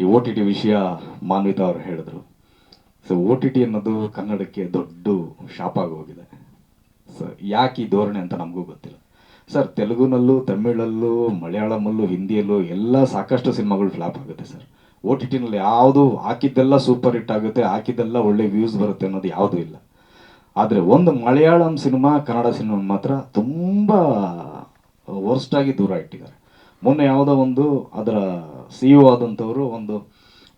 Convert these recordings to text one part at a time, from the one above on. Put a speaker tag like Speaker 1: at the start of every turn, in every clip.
Speaker 1: ಈ ಓ T T ವಿಷಯ ಮಾನ್ವಿತ ಅವರು ಹೇಳಿದ್ರು. ಸೊ ಓ ಟಿ ಟಿ ಅನ್ನೋದು ಕನ್ನಡಕ್ಕೆ ದೊಡ್ಡ ಶಾಪ ಆಗೋಗಿದೆ ಸೊ ಯಾಕೆ ಈ ಧೋರಣೆ ಅಂತ ನಮಗೂ ಗೊತ್ತಿಲ್ಲ. ಸರ್ ತೆಲುಗುನಲ್ಲೂ, ತಮಿಳಲ್ಲೂ, ಮಲಯಾಳಮಲ್ಲೂ, ಹಿಂದಿಯಲ್ಲೂ ಎಲ್ಲ ಸಾಕಷ್ಟು ಸಿನಿಮಾಗಳು ಫ್ಲಾಪ್ ಆಗುತ್ತೆ ಸರ್ ಓ ಟಿ ಟಿನಲ್ಲಿ ಯಾವುದು ಹಾಕಿದ್ದೆಲ್ಲ ಸೂಪರ್ ಹಿಟ್ ಆಗುತ್ತೆ, ಹಾಕಿದ್ದೆಲ್ಲ ಒಳ್ಳೆ ವ್ಯೂಸ್ ಬರುತ್ತೆ ಅನ್ನೋದು ಯಾವುದೂ ಇಲ್ಲ. ಆದರೆ ಒಂದು ಮಲಯಾಳಂ ಸಿನಿಮಾ, ಕನ್ನಡ ಸಿನಿಮಾ ಮಾತ್ರ ತುಂಬ ವರ್ಸ್ಟಾಗಿ ದೂರ ಇಟ್ಟಿದ್ದಾರೆ. ಮೊನ್ನೆ ಯಾವುದೋ ಒಂದು ಅದರ ಸಿ ಇ ಆದಂಥವರು ಒಂದು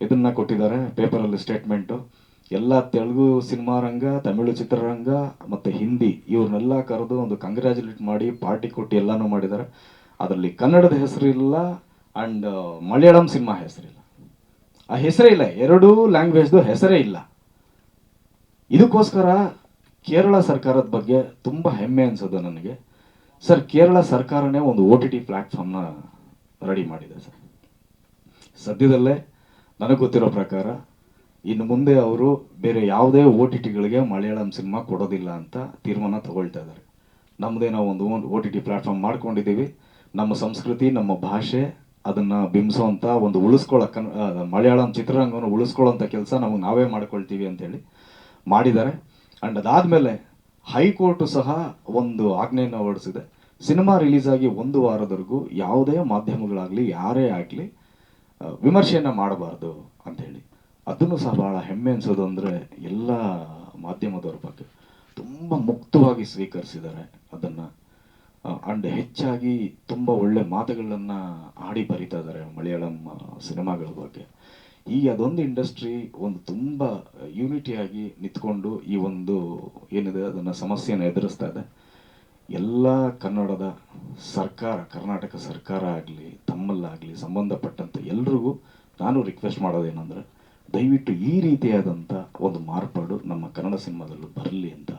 Speaker 1: ಇದನ್ನು ಕೊಟ್ಟಿದ್ದಾರೆ, ಪೇಪರಲ್ಲಿ ಸ್ಟೇಟ್ಮೆಂಟು ಎಲ್ಲ ತೆಲುಗು ಸಿನಿಮಾ ರಂಗ, ತಮಿಳು ಚಿತ್ರರಂಗ ಮತ್ತು ಹಿಂದಿ ಇವ್ರನ್ನೆಲ್ಲ ಕರೆದು ಒಂದು ಕಂಗ್ರ್ಯಾಚುಲೇಟ್ ಮಾಡಿ, ಪಾರ್ಟಿ ಕೊಟ್ಟು ಎಲ್ಲನೂ ಮಾಡಿದ್ದಾರೆ. ಅದರಲ್ಲಿ ಕನ್ನಡದ ಹೆಸರಿಲ್ಲ ಆ್ಯಂಡ್ ಮಲಯಾಳಂ ಸಿನಿಮಾ ಹೆಸರಿಲ್ಲ. ಆ ಹೆಸರೇ ಇಲ್ಲ, ಎರಡೂ ಲ್ಯಾಂಗ್ವೇಜ್ದು ಹೆಸರೇ ಇಲ್ಲ. ಇದಕ್ಕೋಸ್ಕರ ಕೇರಳ ಸರ್ಕಾರದ ಬಗ್ಗೆ ತುಂಬ ಹೆಮ್ಮೆ ಅನಿಸೋದು ನನಗೆ. ಸರ್, ಕೇರಳ ಸರ್ಕಾರನೇ ಒಂದು ಓ ಟಿ ಟಿ ಪ್ಲ್ಯಾಟ್ಫಾರ್ಮ್ನ ರೆಡಿ ಮಾಡಿದೆ ಸರ್. ಸದ್ಯದಲ್ಲೇ ನನಗೆ ಗೊತ್ತಿರೋ ಪ್ರಕಾರ ಇನ್ನು ಮುಂದೆ ಅವರು ಬೇರೆ ಯಾವುದೇ ಓ ಟಿ ಟಿಗಳಿಗೆ ಮಲಯಾಳಂ ಸಿನಿಮಾ ಕೊಡೋದಿಲ್ಲ ಅಂತ ತೀರ್ಮಾನ ತಗೊಳ್ತಾ ಇದ್ದಾರೆ. ನಮ್ಮದೇ ನಾವು ಒಂದು ಓ ಟಿ ಟಿ ಪ್ಲ್ಯಾಟ್ಫಾರ್ಮ್ ಮಾಡ್ಕೊಂಡಿದ್ದೀವಿ. ನಮ್ಮ ಸಂಸ್ಕೃತಿ, ನಮ್ಮ ಭಾಷೆ ಅದನ್ನು ಬಿಂಬಿಸೋವಂಥ ಒಂದು ಉಳಿಸ್ಕೊಳ್ಳೋ ಕನ್ ಮಲಯಾಳಂ ಚಿತ್ರರಂಗವನ್ನು ಉಳಿಸ್ಕೊಳ್ಳೋಂಥ ಕೆಲಸ ನಮಗೆ ನಾವೇ ಮಾಡ್ಕೊಳ್ತೀವಿ ಅಂತೇಳಿ ಮಾಡಿದ್ದಾರೆ. ಆ್ಯಂಡ್ ಅದಾದಮೇಲೆ ಹೈಕೋರ್ಟು ಸಹ ಒಂದು ಆಜ್ಞೆಯನ್ನು ಹೊರಡಿಸಿದೆ. ಸಿನಿಮಾ ರಿಲೀಸ್ ಆಗಿ ಒಂದು ವಾರದವರೆಗೂ ಯಾವುದೇ ಮಾಧ್ಯಮಗಳಾಗಲಿ, ಯಾರೇ ಆಗಲಿ ವಿಮರ್ಶೆಯನ್ನು ಮಾಡಬಾರ್ದು ಅಂಥೇಳಿ ಅದನ್ನು ಸಹ ಭಾಳ ಹೆಮ್ಮೆ ಅನಿಸೋದು ಅಂದರೆ ಎಲ್ಲ ಮಾಧ್ಯಮದವ್ರ ಬಗ್ಗೆ. ತುಂಬ ಮುಕ್ತವಾಗಿ ಸ್ವೀಕರಿಸಿದ್ದಾರೆ ಅದನ್ನು. ಅಂಡ್ ಹೆಚ್ಚಾಗಿ ತುಂಬ ಒಳ್ಳೆ ಮಾತುಗಳನ್ನು ಆಡಿ ಬರಿತಾ ಇದ್ದಾರೆ ಮಲಯಾಳಂ ಸಿನಿಮಾಗಳ ಬಗ್ಗೆ. ಈಗ ಅದೊಂದು ಇಂಡಸ್ಟ್ರಿ ಒಂದು ತುಂಬ ಯೂನಿಟಿಯಾಗಿ ನಿಂತ್ಕೊಂಡು ಈ ಒಂದು ಏನಿದೆ, ಅದನ್ನು ಸಮಸ್ಯೆಯನ್ನು ಎದುರಿಸ್ತಾ ಇದೆ. ಎಲ್ಲ ಕನ್ನಡದ ಸರ್ಕಾರ, ಕರ್ನಾಟಕ ಸರ್ಕಾರ ಆಗಲಿ, ತಮ್ಮಲ್ಲಾಗಲಿ ಸಂಬಂಧಪಟ್ಟಂಥ ಎಲ್ರಿಗೂ ನಾನು ರಿಕ್ವೆಸ್ಟ್ ಮಾಡೋದೇನೆಂದರೆ, ದಯವಿಟ್ಟು ಈ ರೀತಿಯಾದಂಥ ಒಂದು ಮಾರ್ಪಾಡು ನಮ್ಮ ಕನ್ನಡ ಸಿನಿಮಾದಲ್ಲೂ ಬರಲಿ ಅಂತ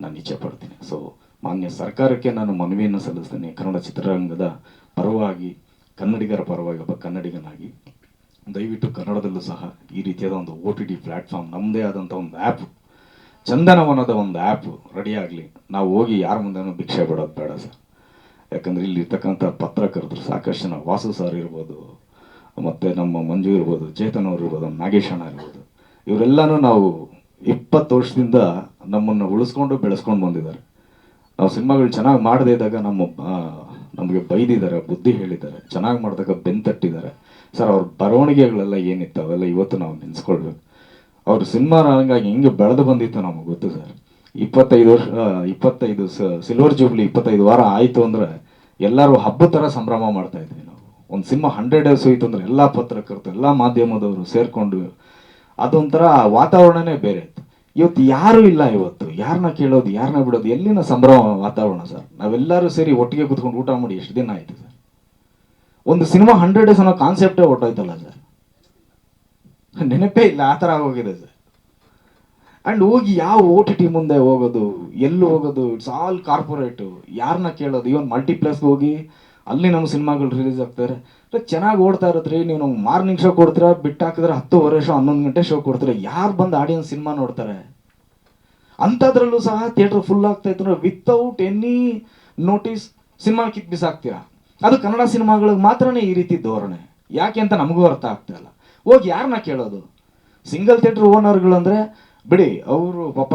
Speaker 1: ನಾನು ಇಚ್ಛೆ ಪಡ್ತೀನಿ. ಸೊ ಮಾನ್ಯ ಸರ್ಕಾರಕ್ಕೆ ನಾನು ಮನವಿಯನ್ನು ಸಲ್ಲಿಸ್ತೇನೆ. ಕನ್ನಡ ಚಿತ್ರರಂಗದ ಪರವಾಗಿ, ಕನ್ನಡಿಗರ ಪರವಾಗಿ, ಒಬ್ಬ ಕನ್ನಡಿಗನಾಗಿ, ದಯವಿಟ್ಟು ಕನ್ನಡದಲ್ಲೂ ಸಹ ಈ ರೀತಿಯಾದ ಒಂದು ಒ ಟಿ ಟಿ ಪ್ಲ್ಯಾಟ್ಫಾರ್ಮ್ ನಮ್ಮದೇ ಆದಂಥ ಒಂದು ಆ್ಯಪ್ ಚಂದನವನದ ಒಂದು ಆ್ಯಪ್ ರೆಡಿ ಆಗಲಿ. ನಾವು ಹೋಗಿ ಯಾರ ಮುಂದೆನೂ ಭಿಕ್ಷೆ ಬಿಡೋದು ಬೇಡ ಸರ್. ಯಾಕಂದ್ರೆ ಇಲ್ಲಿ ಇರ್ತಕ್ಕಂಥ ಪತ್ರಕರ್ತರು ಸಾಕಷ್ಟು ಜನ, ವಾಸು ಸರ್ ಇರ್ಬೋದು, ಮತ್ತು ನಮ್ಮ ಮಂಜು ಇರ್ಬೋದು, ಚೇತನ್ ಅವ್ರು ಇರ್ಬೋದು, ನಾಗೇಶ್ ಅಣ್ಣ ಇರ್ಬೋದು. ಇವರೆಲ್ಲನೂ ನಾವು ಇಪ್ಪತ್ತು ವರ್ಷದಿಂದ ನಮ್ಮನ್ನು ಉಳಿಸ್ಕೊಂಡು ಬೆಳೆಸ್ಕೊಂಡು ಬಂದಿದ್ದಾರೆ. ನಾವು ಸಿನಿಮಾಗಳು ಚೆನ್ನಾಗಿ ಮಾಡದೇ ಇದ್ದಾಗ ನಮ್ಮ ನಮಗೆ ಬೈದಿದ್ದಾರೆ, ಬುದ್ಧಿ ಹೇಳಿದ್ದಾರೆ, ಚೆನ್ನಾಗಿ ಮಾಡಿದಾಗ ಬೆನ್ ತಟ್ಟಿದ್ದಾರೆ. ಸರ್, ಅವ್ರ ಬರವಣಿಗೆಗಳೆಲ್ಲ ಏನಿತ್ತು? ಅವೆಲ್ಲ ಇವತ್ತು ನಾವು ನೆನೆಸ್ಕೊಳ್ಬೇಕು. ಅವ್ರ ಸಿನಿಮಾ ರಂಗಾಗಿ ಹೆಂಗೆ ಬೆಳೆದು ಬಂದಿತ್ತು ನಮಗೆ ಗೊತ್ತು ಸರ್. ಇಪ್ಪತ್ತೈದು ವರ್ಷ, ಇಪ್ಪತ್ತೈದು ಸಿಲ್ವರ್ ಜೂಬ್ಲಿ ಇಪ್ಪತ್ತೈದು ವಾರ ಆಯಿತು ಅಂದರೆ ಎಲ್ಲರೂ ಹಬ್ಬದ ಥರ ಸಂಭ್ರಮ ಮಾಡ್ತಾ ಇದ್ವಿ ನಾವು. ಒಂದು ಸಿನಿಮಾ ಹಂಡ್ರೆಡ್ ಡೇಸ್ ಹೋಯ್ತು ಅಂದರೆ ಎಲ್ಲ ಪತ್ರಕರ್ತರು, ಎಲ್ಲ ಮಾಧ್ಯಮದವರು ಸೇರಿಕೊಂಡು ಅದೊಂಥರ ವಾತಾವರಣನೇ ಬೇರೆ ಇತ್ತು. ಇವತ್ತು ಯಾರೂ ಇಲ್ಲ ಇವತ್ತು. ಯಾರನ್ನ ಕೇಳೋದು, ಯಾರನ್ನ ಬಿಡೋದು, ಎಲ್ಲಿನ ಸಂಭ್ರಮ ವಾತಾವರಣ ಸರ್? ನಾವೆಲ್ಲರೂ ಸೇರಿ ಒಟ್ಟಿಗೆ ಕುತ್ಕೊಂಡು ಊಟ ಮಾಡಿ ಎಷ್ಟು ದಿನ ಆಯಿತು ಸರ್? ಒಂದು ಸಿನಿಮಾ ಹಂಡ್ರೆಡ್ ಡೇಸ್ ಅನ್ನೋ ಕಾನ್ಸೆಪ್ಟೇ ಹೊಟ್ಟೋಯ್ತಲ್ಲ ಸರ್. ನೆನಪೇ ಇಲ್ಲ, ಆ ಥರ ಹೋಗಿದೆ ಸರ್. ಆ್ಯಂಡ್ ಹೋಗಿ ಯಾವ ಓ ಟಿ ಟಿ ಮುಂದೆ ಹೋಗೋದು, ಎಲ್ಲಿ ಹೋಗೋದು ಇಟ್ಸ್ ಆಲ್ ಕಾರ್ಪೊರೇಟು ಯಾರನ್ನ ಕೇಳೋದು? ಇವನ್ ಮಲ್ಟಿಪ್ಲೆಕ್ಸ್ಗೆ ಹೋಗಿ, ಅಲ್ಲಿ ನಮ್ಮ ಸಿನಿಮಾಗಳು ರಿಲೀಸ್ ಆಗ್ತಾರೆ. ಚೆನ್ನಾಗಿ ಓಡ್ತಾ ಇರತ್ರಿ ನೀವು ನಮ್ಗೆ ಮಾರ್ನಿಂಗ್ ಶೋ ಕೊಡ್ತೀರಾ ಬಿಟ್ಟು ಹಾಕಿದ್ರೆ ಹತ್ತುವರೆ ಶೋ ಹನ್ನೊಂದು ಗಂಟೆ ಶೋ ಕೊಡ್ತೀರಾ? ಯಾರು ಬಂದು ಆಡಿಯನ್ಸ್ ಸಿನಿಮಾ ನೋಡ್ತಾರೆ? ಅಂಥದ್ರಲ್ಲೂ ಸಹ ಥಿಯೇಟರ್ ಫುಲ್ ಆಗ್ತಾ ಇತ್ತು ವಿತೌಟ್ ಎನಿ ನೋಟಿಸ್ ಸಿನಿಮಾ ಕಿತ್ ಬಿಸಾಕ್ತೀರಾ? ಅದು ಕನ್ನಡ ಸಿನಿಮಾಗಳಿಗೆ ಮಾತ್ರನೇ ಈ ರೀತಿ ಧೋರಣೆ. ಯಾಕೆ ಅಂತ ನಮಗೂ ಅರ್ಥ ಆಗ್ತಾ ಇಲ್ಲ. ಹೋಗಿ ಯಾರನ್ನ ಕೇಳೋದು? ಸಿಂಗಲ್ ಥಿಯೇಟರ್ ಓನರ್ಗಳು ಅಂದರೆ ಬಿಡಿ, ಅವರು ಪಾಪ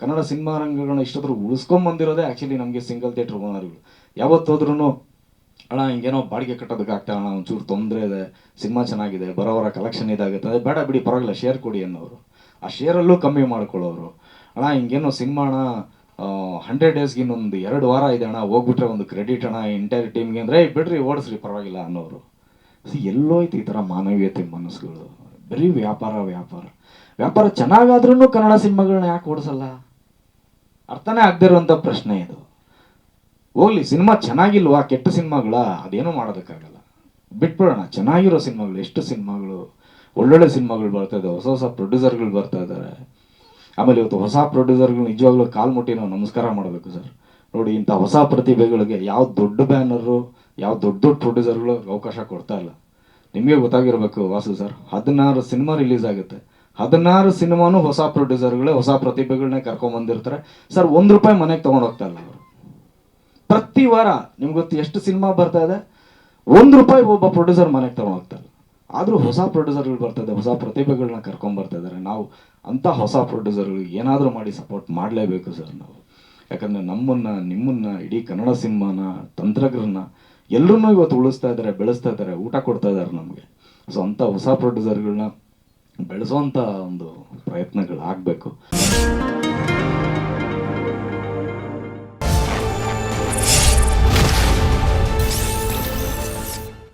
Speaker 1: ಕನ್ನಡ ಸಿನಿಮಾ ರಂಗಗಳನ್ನ ಇಷ್ಟಾದ್ರೂ ಉಳಿಸ್ಕೊಂಬಂದಿರೋದೇ ಆ್ಯಕ್ಚುಲಿ ನಮಗೆ ಸಿಂಗಲ್ ಥಿಯೇಟರ್ ಓನರ್ಗಳು ಯಾವತ್ತೋದ್ರೂ ಅಣ್ಣ, ಹಿಂಗೇನೋ ಬಾಡಿಗೆ ಕಟ್ಟೋದಕ್ಕೆ ಆಗ್ತಾ ಅಣ್ಣ ಒಂಚೂರು ತೊಂದರೆ ಇದೆ, ಸಿನಿಮಾ ಚೆನ್ನಾಗಿದೆ, ಬರೋವರ ಕಲೆಕ್ಷನ್ ಇದಾಗುತ್ತೆ. ಅದೇ ಬೇಡ ಬಿಡಿ, ಪರವಾಗಿಲ್ಲ ಶೇರ್ ಕೊಡಿ ಅನ್ನೋರು. ಆ ಶೇರಲ್ಲೂ ಕಮ್ಮಿ ಮಾಡ್ಕೊಳ್ಳೋರು. ಅಣ್ಣ, ಹಿಂಗೇನೋ ಸಿನಿಮಾ ಅಣ್ಣ ಹಂಡ್ರೆಡ್ ಡೇಸ್ಗೆ ಇನ್ನೊಂದು ಎರಡು ವಾರ ಇದೆ ಅಣ್ಣ, ಹೋಗ್ಬಿಟ್ರೆ ಒಂದು ಕ್ರೆಡಿಟ್ ಅಣ್ಣ ಇಂಟೈರ್ ಟೀಮ್ಗೆ ಅಂದರೆ ಬಿಡ್ರಿ, ಓಡಿಸ್ರಿ, ಪರವಾಗಿಲ್ಲ, ಅನ್ನೋರು. ಸಿ ಎಲ್ಲೋಯ್ತು ಈ ಥರ ಮಾನವೀಯತೆ ಮನಸ್ಸುಗಳು. ಬರೀ ವ್ಯಾಪಾರ ವ್ಯಾಪಾರ. ವ್ಯಾಪಾರ ಚೆನ್ನಾಗಾದ್ರೂ ಕನ್ನಡ ಸಿನಿಮಾಗಳನ್ನ ಯಾಕೆ ಓಡಿಸಲ್ಲ? ಅರ್ಥನೇ ಆಗದೇ ಇರುವಂಥ ಪ್ರಶ್ನೆ ಇದು. ಹೋಗ್ಲಿ ಸಿನಿಮಾ ಚೆನ್ನಾಗಿಲ್ವಾ? ಕೆಟ್ಟ ಸಿನಿಮಾಗಳ? ಅದೇನೂ ಮಾಡೋದಕ್ಕಾಗಲ್ಲ. ಬಿಟ್ಬಿಡೋಣ, ಚೆನ್ನಾಗಿರೋ ಸಿನಿಮಾಗಳು. ಎಷ್ಟು ಸಿನಿಮಾಗಳು? ಒಳ್ಳೊಳ್ಳೆ ಸಿನಿಮಾಗಳು ಬರ್ತಾ ಇದ್ದಾವೆ ಹೊಸ ಹೊಸ ಪ್ರೊಡ್ಯೂಸರ್ಗಳು ಬರ್ತಾ ಇದ್ದಾರೆ ಆಮೇಲೆ ಇವತ್ತು ಹೊಸ ಪ್ರೊಡ್ಯೂಸರ್ಗಳು ನಿಜವಾಗ್ಲೂ ಕಾಲ್ ಮುಟ್ಟಿ ನಾವು ನಮಸ್ಕಾರ ಮಾಡಬೇಕು ಸರ್. ನೋಡಿ, ಇಂಥ ಹೊಸ ಪ್ರತಿಭೆಗಳಿಗೆ ಯಾವ ದೊಡ್ಡ ಬ್ಯಾನರು ಯಾವ ದೊಡ್ಡ ದೊಡ್ಡ ಪ್ರೊಡ್ಯೂಸರ್ಗಳು ಅವಕಾಶ ಕೊಡ್ತಾ ಇಲ್ಲ. ನಿಮಗೆ ಗೊತ್ತಾಗಿರ್ಬೇಕು ವಾಸು ಸರ್ ಹದಿನಾರು ಸಿನಿಮಾ ರಿಲೀಸ್ ಆಗುತ್ತೆ. ಹದಿನಾರು ಸಿನಿಮಾನು ಹೊಸ ಪ್ರೊಡ್ಯೂಸರ್ಗಳೇ ಹೊಸ ಪ್ರತಿಭೆಗಳನ್ನೇ ಕರ್ಕೊಂಬಂದಿರ್ತಾರೆ ಸರ್ ಒಂದು ರೂಪಾಯಿ ಮನೆಗೆ ತೊಗೊಂಡು ಹೋಗ್ತಾ ಇಲ್ಲ ಅವರು. ಪ್ರತಿ ವಾರ ನಿಮ್ಗೆ ಗೊತ್ತು ಎಷ್ಟು ಸಿನಿಮಾ ಬರ್ತಾ ಇದೆ? ಒಂದು ರೂಪಾಯಿ ಒಬ್ಬ ಪ್ರೊಡ್ಯೂಸರ್ ಮನೆಗೆ ತೊಗೊಂಡೋಗ್ತಾ ಇಲ್ಲ. ಆದರೂ ಹೊಸ ಪ್ರೊಡ್ಯೂಸರ್ಗಳು ಬರ್ತಾ ಇದೆ, ಹೊಸ ಪ್ರತಿಭೆಗಳನ್ನ ಕರ್ಕೊಂಬರ್ತಾ ಇದ್ದಾರೆ ನಾವು ಅಂಥ ಹೊಸ ಪ್ರೊಡ್ಯೂಸರ್ಗಳಿಗೆ ಏನಾದರೂ ಮಾಡಿ ಸಪೋರ್ಟ್ ಮಾಡಲೇಬೇಕು ಸರ್ ನಾವು. ಯಾಕಂದರೆ ನಮ್ಮನ್ನು, ನಿಮ್ಮನ್ನು, ಇಡೀ ಕನ್ನಡ ಸಿನಿಮಾನ ತಂತ್ರಜ್ಞರನ್ನ ಎಲ್ಲರನ್ನೂ ಇವತ್ತು ಉಳಿಸ್ತಾ ಇದ್ದಾರೆ, ಬೆಳೆಸ್ತಾ ಇದ್ದಾರೆ, ಊಟ ಕೊಡ್ತಾ ಇದ್ದಾರೆ ನಮಗೆ. ಸೊ ಅಂಥ ಹೊಸ ಪ್ರೊಡ್ಯೂಸರ್ಗಳನ್ನ ಬೆಳೆಸೋಂಥ ಒಂದು ಪ್ರಯತ್ನಗಳಾಗಬೇಕು.